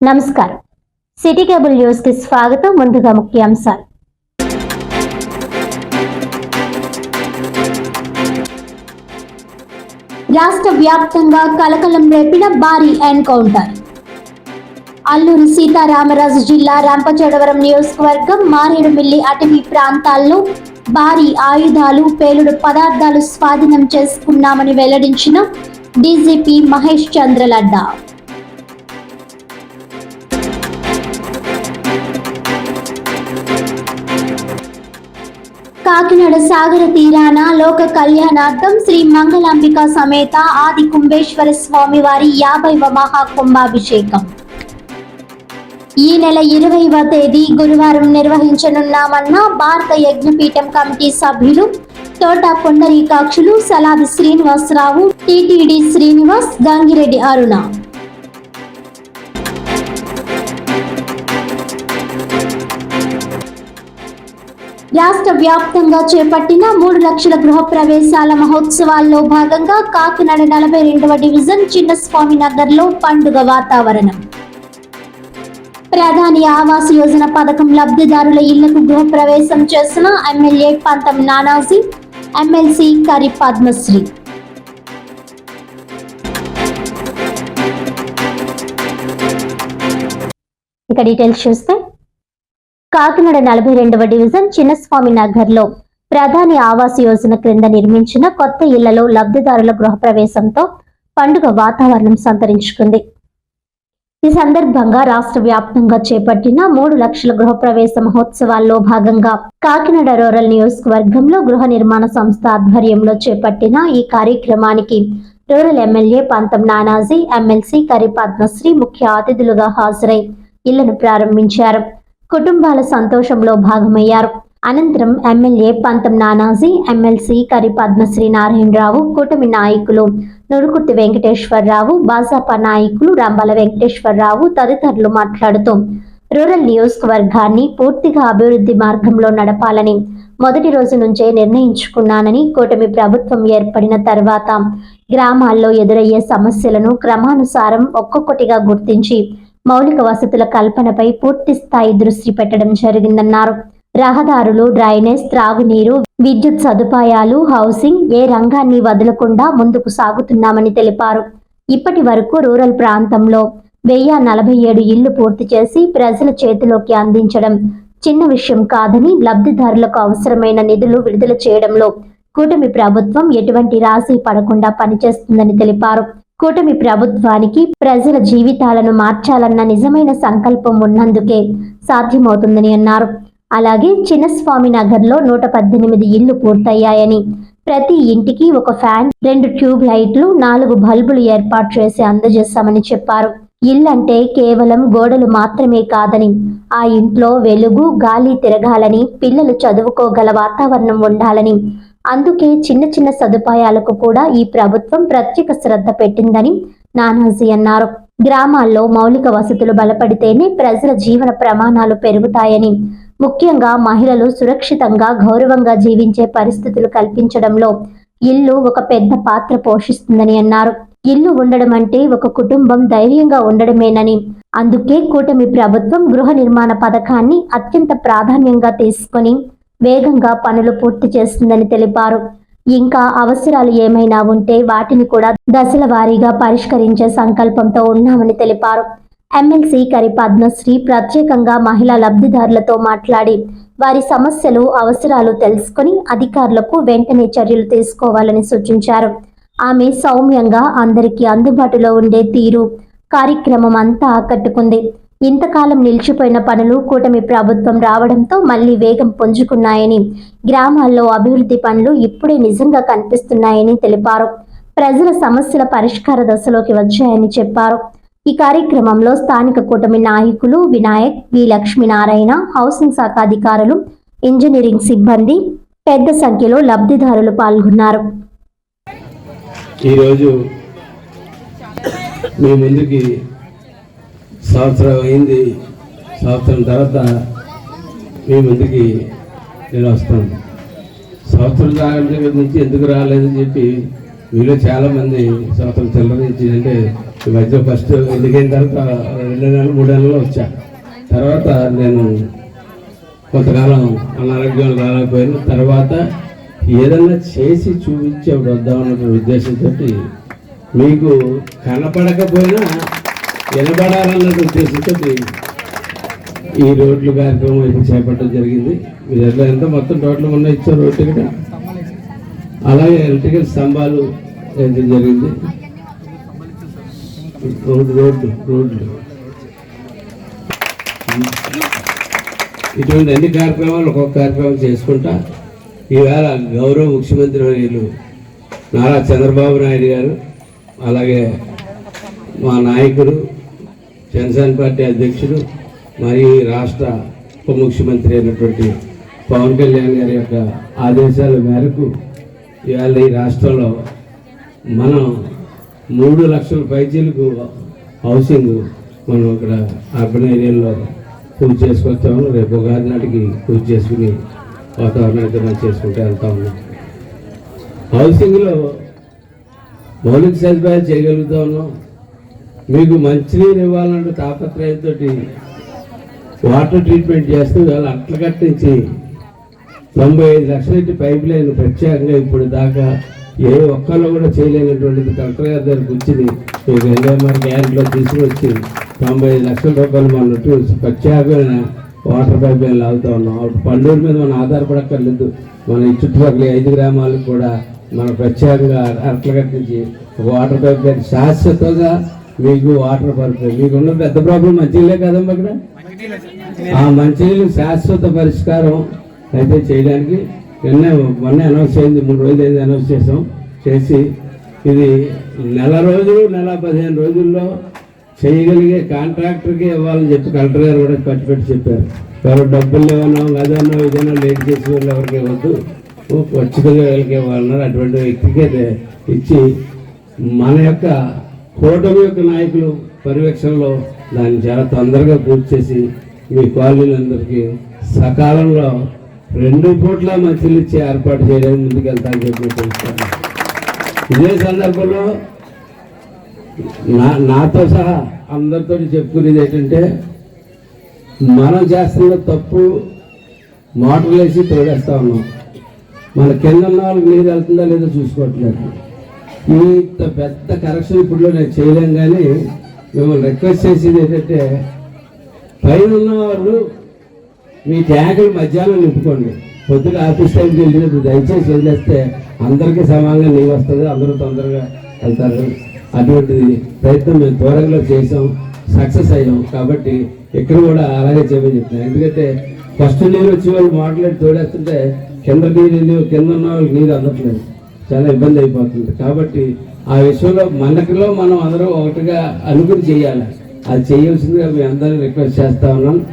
నమస్కారం. City cable న్యూస్కి స్వాగతం. ముందుగా ముఖ్యాంశాలు. రాష్ట్ర వ్యాప్తంగా కలకలం రేపిన భారీ ఎన్కౌంటర్. అల్లూరి సీతారామరాజు జిల్లా రంపచోడవరం నియోజకవర్గం మారేడుమిల్లి అటవీ ప్రాంతాల్లో భారీ ఆయుధాలు పేలుడు పదార్థాలు స్వాధీనం చేసుకున్నామని వెల్లడించిన డీజీపీ మహేష్ చంద్ర లడ్డా కాకినాడ సాగర తీరాన లోక కళ్యాణార్థం శ్రీ మంగళాంబిక సమేత ఆది కుంభేశ్వర స్వామి వారి యాభైవ మహాకుంభాభిషేకం. ఈ నెల ఇరవైవ తేదీ గురువారం నిర్వహించనున్నామన్న భారత యజ్ఞపీఠం కమిటీ సభ్యులు తోట పుండరీకాక్షులు సలాది శ్రీనివాసరావు టిటిడి శ్రీనివాస్ గంగిరెడ్డి అరుణ. రాష్ట్ర వ్యాప్తంగా చేపట్టిన మూడు లక్షల గృహ ప్రవేశాల మహోత్సవాల్లో భాగంగా కాకినాడ నలభై రెండవ డివిజన్ చిన్నస్వామి నగర్లో పండుగ వాతావరణం. ప్రధాని ఆవాస్ యోజన పథకం లబ్ధిదారుల ఇళ్ళకు గృహ ప్రవేశం చేసిన ఎమ్మెల్యే పంతం నానాజీ ఎమ్మెల్సీ కరి పద్మశ్రీ. ఇక డీటెయిల్స్ చూస్తే కాకినాడ నలభై రెండవ డివిజన్ చిన్నస్వామి నగర్లో ప్రధాని ఆవాస్ యోజన క్రింద నిర్మించిన కొత్త ఇళ్ళలో లబ్ధిదారుల గృహప్రవేశంతో పండుగ వాతావరణం సంతరించుకుంది. ఈ సందర్భంగా రాష్ట్ర వ్యాప్తంగా చేపట్టిన మూడు లక్షల గృహప్రవేశ మహోత్సవాల్లో భాగంగా కాకినాడ రూరల్ నియోజకవర్గంలో గృహ నిర్మాణ సంస్థ ఆధ్వర్యంలో చేపట్టిన ఈ కార్యక్రమానికి రూరల్ ఎమ్మెల్యే పంతం నానాజీ ఎమ్మెల్సీ కరిపద్మశ్రీ ముఖ్య అతిథులుగా హాజరై ఇళ్ళను ప్రారంభించారు. కుటుంబాల సంతోషంలో భాగమయ్యారు. అనంతరం ఎమ్మెల్యే పంతం నానాజీ ఎమ్మెల్సీ కరి పద్మశ్రీ నారాయణరావు కూటమి నాయకులు నురుకుర్తి వెంకటేశ్వరరావు భాజపా నాయకులు రంబాల వెంకటేశ్వరరావు తదితరులు మాట్లాడుతూ రూరల్ నియోజకవర్గాన్ని పూర్తిగా అభివృద్ధి మార్గంలో నడపాలని మొదటి రోజు నుంచే నిర్ణయించుకున్నానని కూటమి ప్రభుత్వం ఏర్పడిన తర్వాత గ్రామాల్లో ఎదురయ్యే సమస్యలను క్రమానుసారం ఒక్కొక్కటిగా గుర్తించి మౌలిక వసతుల కల్పనపై పూర్తి స్థాయి దృష్టి పెట్టడం జరిగిందన్నారు. రహదారులు డ్రైనేజ్ త్రాగునీరు విద్యుత్ సదుపాయాలు హౌసింగ్ ఏ రంగాన్ని వదలకుండా ముందుకు సాగుతున్నామని తెలిపారు. ఇప్పటి వరకు రూరల్ ప్రాంతంలో వెయ్యి నలభై ఏడు ఇళ్ళు పూర్తి చేసి ప్రజల చేతిలోకి అందించడం చిన్న విషయం కాదని లబ్ధిదారులకు అవసరమైన నిధులు విడుదల చేయడంలో కూటమి ప్రభుత్వం ఎటువంటి రాశి పడకుండా పనిచేస్తుందని తెలిపారు. కూటమి ప్రభుత్వానికి ప్రజల జీవితాలను మార్చాలన్న నిజమైన సంకల్పం ఉన్నందుకే సాధ్యమవుతుందని అన్నారు. అలాగే చిన్నస్వామి నగర్లో నూట పద్దెనిమిది ఇళ్ళు పూర్తయ్యాయని ప్రతి ఇంటికి ఒక ఫ్యాన్ రెండు ట్యూబ్ లైట్లు నాలుగు బల్బులు ఏర్పాటు చేసి అందజేస్తామని చెప్పారు. ఇల్లంటే కేవలం గోడలు మాత్రమే కాదని ఆ ఇంట్లో వెలుగు గాలి తిరగాలని పిల్లలు చదువుకోగల వాతావరణం ఉండాలని అందుకే చిన్న చిన్న సదుపాయాలకు కూడా ఈ ప్రభుత్వం ప్రత్యేక శ్రద్ధ పెట్టిందని నానాజీ అన్నారు. గ్రామాల్లో మౌలిక వసతులు బలపడితేనే ప్రజల జీవన ప్రమాణాలు పెరుగుతాయని ముఖ్యంగా మహిళలు సురక్షితంగా గౌరవంగా జీవించే పరిస్థితులు కల్పించడంలో ఇల్లు ఒక పెద్ద పాత్ర పోషిస్తుందని అన్నారు. ఇల్లు ఉండడం అంటే ఒక కుటుంబం ధైర్యంగా ఉండడమేనని అందుకే కూటమి ప్రభుత్వం గృహ నిర్మాణ పథకాన్ని అత్యంత ప్రాధాన్యంగా తీసుకొని వేగంగా పనులు పూర్తి చేస్తుందని తెలిపారు. ఇంకా అవసరాలు ఏమైనా ఉంటే వాటిని కూడా దశల వారీగా పరిష్కరించే సంకల్పంతో ఉన్నామని తెలిపారు. ఎమ్మెల్సీ కరి పద్మశ్రీ ప్రత్యేకంగా మహిళా లబ్ధిదారులతో మాట్లాడి వారి సమస్యలు అవసరాలు తెలుసుకుని అధికారులకు వెంటనే చర్యలు తీసుకోవాలని సూచించారు. ఆమె సౌమ్యంగా అందరికీ అందుబాటులో ఉండే తీరు కార్యక్రమం అంతా ఆకట్టుకుంది. ఇంతకాలం నిలిచిపోయిన పనులు కూటమి ప్రభుత్వం రావడంతో మళ్ళీ వేగం పుంజుకున్నాయని గ్రామాల్లో అభివృద్ధి పనులు ఇప్పుడే నిజంగా కనిపిస్తున్నాయని తెలిపారు. ప్రజల సమస్యల పరిష్కార దశలోకి వచ్చాయని చెప్పారు. ఈ కార్యక్రమంలో స్థానిక కూటమి నాయకులు వినాయక్ వి. లక్ష్మీనారాయణ హౌసింగ్ శాఖ అధికారులు ఇంజనీరింగ్ సిబ్బంది పెద్ద సంఖ్యలో లబ్ధిదారులు పాల్గొన్నారు. ఈరోజు మీ ముందుకి సంవత్సరం అయింది. సంవత్సరం తర్వాత మీ ముందుకి నేను వస్తాను. సంవత్సరం దాని నుంచి ఎందుకు రాలేదని చెప్పి మీలో చాలామంది సంవత్సరం చిల్లరించి అంటే ఈ మధ్య ఫస్ట్ ఎన్నికైన తర్వాత రెండు నెలలు మూడు నెలలు వచ్చా. తర్వాత నేను కొంతకాలం అనారోగ్యం రాలేకపోయిన. తర్వాత ఏదన్నా చేసి చూపించి అప్పుడు వద్దామన్న ఉద్దేశంతో మీకు కనపడకపోయినా వినపడాలన్న ఉద్దేశంతో ఈ రోడ్లు కార్యక్రమం అయితే చేపట్టడం జరిగింది. మీరు ఎట్లా ఎంత మొత్తం టోటల్ ఉన్న ఇచ్చారు రోడ్డు ఇక్కడ అలాగే ఎలక్ట్రికల్ స్తంభాలు వేయడం జరిగింది. రోడ్డు రోడ్లు రోడ్లు ఇటువంటి అన్ని కార్యక్రమాలు ఒక్కొక్క కార్యక్రమం చేసుకుంటా. ఈవేళ గౌరవ ముఖ్యమంత్రి వర్యులు నారా చంద్రబాబు నాయుడు గారు అలాగే మా నాయకుడు జనసేన పార్టీ అధ్యక్షుడు మరియు రాష్ట్ర ఉప ముఖ్యమంత్రి అయినటువంటి పవన్ కళ్యాణ్ గారి యొక్క ఆదేశాల మేరకు ఇవాళ ఈ రాష్ట్రంలో మనం మూడు లక్షల పైచీలకు హౌసింగ్ మనం ఇక్కడ అర్బన్ ఏరియాలో పూజ చేసుకొస్తాము రేపు ఉగాది నాటికి పూజ చేసుకుని వాతావరణం అయితే మనం చేసుకుంటూ వెళ్తా ఉన్నాం. హౌసింగ్లో మౌలిక సదుపాయాలు చేయగలుగుతా ఉన్నాం. మీకు మంచినీరు ఇవ్వాలంటే తాపత్రయంతో వాటర్ ట్రీట్మెంట్ చేస్తూ ఇవాళ అట్ల కట్టించి తొంభై ఐదు లక్షల ఇంటి పైప్ లైన్ ప్రత్యేకంగా ఇప్పుడు దాకా ఏ ఒక్కళ్ళు కూడా చేయలేనటువంటిది కలెక్టర్ గారి దగ్గరకు వచ్చింది మీకు ఎన్ఎంఆర్ గ్యారెంటీలో తీసుకొచ్చి తొంభై ఐదు లక్షల రూపాయలు మన ప్రత్యేకమైన వాటర్ పైప్ లైన్ లాగుతా ఉన్నాం. అప్పుడు పండూరు మీద మనం ఆధారపడక్కర్లేదు. మన ఈ చుట్టుపక్కల ఐదు గ్రామాలకు కూడా మనం ప్రత్యేకంగా అట్ల కట్టించి వాటర్ పైప్ లైన్ శాశ్వతంగా మీకు వాటర్ పైప్ మీకు ఉన్న పెద్ద ప్రాబ్లం మంచిలే కదమ్మా అక్కడ ఆ మంచినీళ్ళు శాశ్వత పరిష్కారం అయితే చేయడానికి నిన్న మొన్న అనౌన్స్ అయింది మూడు రోజులు అయింది అనౌన్స్ చేసాం చేసి ఇది నెల రోజులు నెల పదిహేను రోజుల్లో చేయగలిగే కాంట్రాక్టర్కి ఇవ్వాలని చెప్పి కలెక్టర్ గారు కూడా ఖర్చు పెట్టి చెప్పారు. ఎవరు డబ్బులు లేవనో అదనో ఇదనో లేట్ చేసి వాళ్ళు ఎవరికి ఇవ్వద్దు. ఖచ్చితంగా వీళ్ళకి ఇవ్వాలన్నారు. అటువంటి వ్యక్తికి ఇచ్చి మన యొక్క కూటమి యొక్క నాయకులు పర్యవేక్షణలో దాన్ని చాలా తొందరగా పూర్తి చేసి మీ కాలనీలందరికీ సకాలంలో రెండు పూట్ల మంచిలు ఇచ్చి ఏర్పాటు చేయడానికి ముందుకెళ్తానని చెప్పి తెలుస్తాను ఇదే సందర్భంలో నా నాతో సహా అందరితో చెప్పుకునేది ఏంటంటే మనం చేస్తున్న తప్పు మోటార్లు వేసి తోడేస్తా ఉన్నాం. మన కింద ఉన్న వాళ్ళకి నీరు వెళ్తుందా లేదో చూసుకోవట్లేదు. ఇంత పెద్ద కరెక్షన్ ఇప్పుడు నేను చేయలేం కానీ మిమ్మల్ని రిక్వెస్ట్ చేసేది ఏంటంటే పైన ఉన్న వాళ్ళు మీ ట్యాంకులు మధ్యాహ్నం నింపుకోండి. పొద్దున ఆఫీస్ టైంకి వెళ్ళినప్పుడు దయచేసి వదిలేస్తే అందరికీ సమానంగా నీళ్ళు వస్తుంది అందరూ తొందరగా వెళ్తారు. అటువంటిది ప్రయత్నం మేము దూరంలో చేసాం సక్సెస్ అయ్యాం. కాబట్టి ఇక్కడ కూడా అలాగే చేయమని చెప్తున్నాను. ఎందుకంటే ఫస్ట్ నీరు వచ్చి వాళ్ళు మాట్లాడి తోడేస్తుంటే కింద నీరు వెళ్ళి కింద ఉన్న వాళ్ళకి నీరు అందట్లేదు. చాలా ఇబ్బంది అయిపోతుంది. కాబట్టి ఆ విషయంలో మనకిలో మనం అందరూ ఒకటిగా అనుకుని చేయాలి. అది చేయాల్సిందిగా మీ అందరూ రిక్వెస్ట్ చేస్తా ఉన్నాం